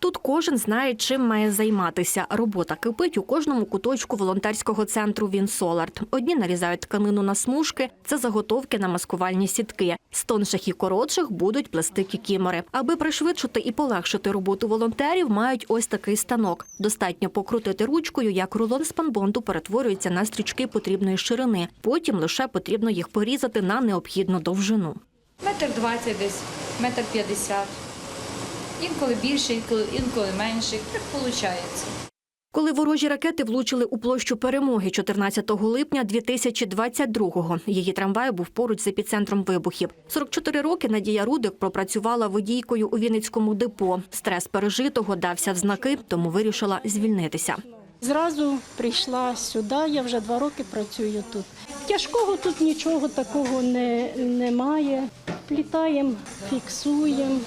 Тут кожен знає, чим має займатися. Робота кипить у кожному куточку волонтерського центру Вінсоларт. Одні нарізають тканину на смужки, це заготовки на маскувальні сітки. З тонших і коротших будуть плести кікімори. Аби пришвидшити і полегшити роботу волонтерів, мають ось такий станок. Достатньо покрутити ручкою, як рулон спанбонду перетворюється на стрічки потрібної ширини. Потім лише потрібно їх порізати на необхідну довжину. Метр двадцять десь, метр п'ятдесят. Інколи більше, інколи, інколи менше. Так виходить. Коли ворожі ракети влучили у площу перемоги 14 липня 2022-го, її трамвай був поруч з епіцентром вибухів. 44 роки Надія Рудик пропрацювала водійкою у Вінницькому депо. Стрес пережитого дався в знаки, тому вирішила звільнитися. Зразу прийшла сюди, я вже два роки працюю тут. Тяжкого тут нічого такого не, немає. Плітаємо, фіксуємо.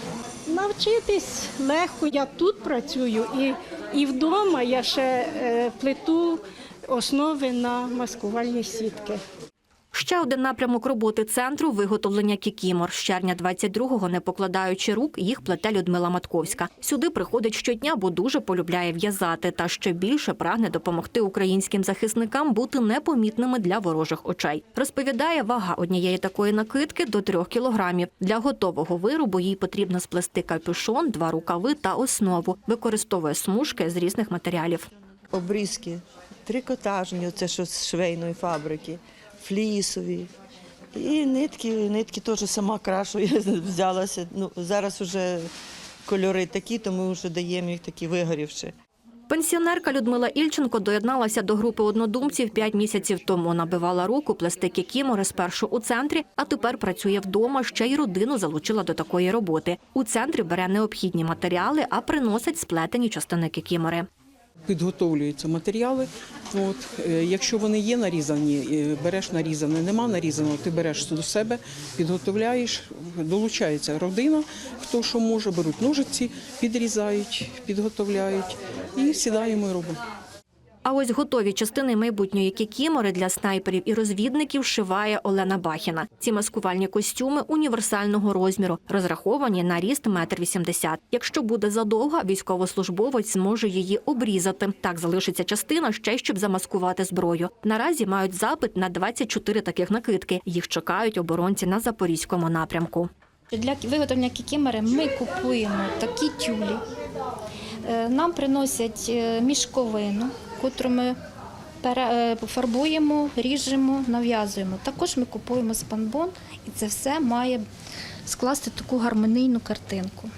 Навчитись легко. Я тут працюю і, і вдома я ще е, плету основи на маскувальні сітки. Ще один напрямок роботи центру виготовлення кікімор. З червня 22-го, не покладаючи рук, їх плете Людмила Матковська. Сюди приходить щодня, бо дуже полюбляє в'язати та ще більше прагне допомогти українським захисникам бути непомітними для ворожих очей. Розповідає, вага однієї такої накидки до трьох кілограмів. Для готового виробу їй потрібно сплести капюшон, два рукави та основу. Використовує смужки з різних матеріалів. обрізки, трикотажні, оце що з швейної фабрики, флісові. І нитки, нитки теж сама крашу, взялася. Ну, зараз вже кольори такі, то ми вже даємо їх такі вигорівши. Пенсіонерка Людмила Ільченко доєдналася до групи однодумців п'ять місяців тому. Набивала руку плести кікімори спершу у центрі, а тепер працює вдома. Ще й родину залучила до такої роботи. У центрі бере необхідні матеріали, а приносить сплетені частини кікімори. Підготовлюються матеріали. От, е, якщо вони є нарізані, е, береш нарізане, нема нарізаного, ти береш до себе, підготовляєш, долучається родина, хто що може, беруть ножиці, підрізають, підготовляють і сідаємо і робимо. А ось готові частини майбутньої кікімори для снайперів і розвідників шиває Олена Бахіна. Ці маскувальні костюми універсального розміру, розраховані на ріст метр вісімдесят. Якщо буде задовга, військовослужбовець зможе її обрізати. Так залишиться частина ще щоб замаскувати зброю. Наразі мають запит на 24 таких накидки. Їх чекають оборонці на запорізькому напрямку. Для виготовлення кікімери ми купуємо такі тюлі. Е, Нам приносять е, мішковину, котру ми е, фарбуємо, ріжемо, нав'язуємо. Також ми купуємо спанбон, і це все має скласти таку гармонійну картинку.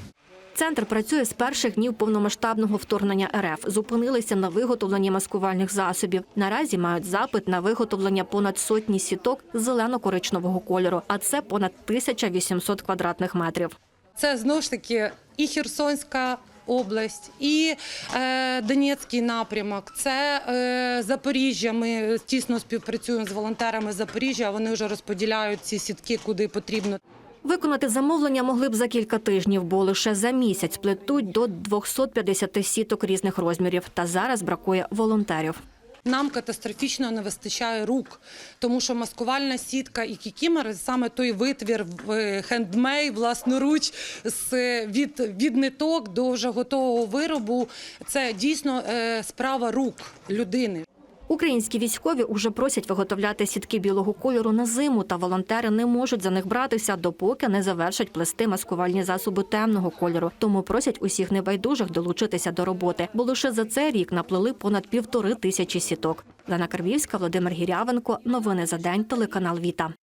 Центр працює з перших днів повномасштабного вторгнення РФ. Зупинилися на виготовленні маскувальних засобів. Наразі мають запит на виготовлення понад сотні сіток зелено-коричневого кольору, а це понад 1800 квадратних метрів. Це знову ж таки і Херсонська область, і е, Донецький напрямок, це е, Запоріжжя. Ми тісно співпрацюємо з волонтерами Запоріжжя. Вони вже розподіляють ці сітки, куди потрібно. Виконати замовлення могли б за кілька тижнів, бо лише за місяць плетуть до 250 сіток різних розмірів. Та зараз бракує волонтерів. Нам катастрофічно не вистачає рук, тому що маскувальна сітка і кікімери саме той витвір хендмей, власноруч, з від, від ниток до вже готового виробу. Це дійсно е, справа рук людини. Українські військові уже просять виготовляти сітки білого кольору на зиму, та волонтери не можуть за них братися, допоки не завершать плести маскувальні засоби темного кольору. Тому просять усіх небайдужих долучитися до роботи, бо лише за цей рік наплели понад півтори тисячі сіток. Лена Карвівська, Володимир Гірявенко. Новини за день. Телеканал Віта.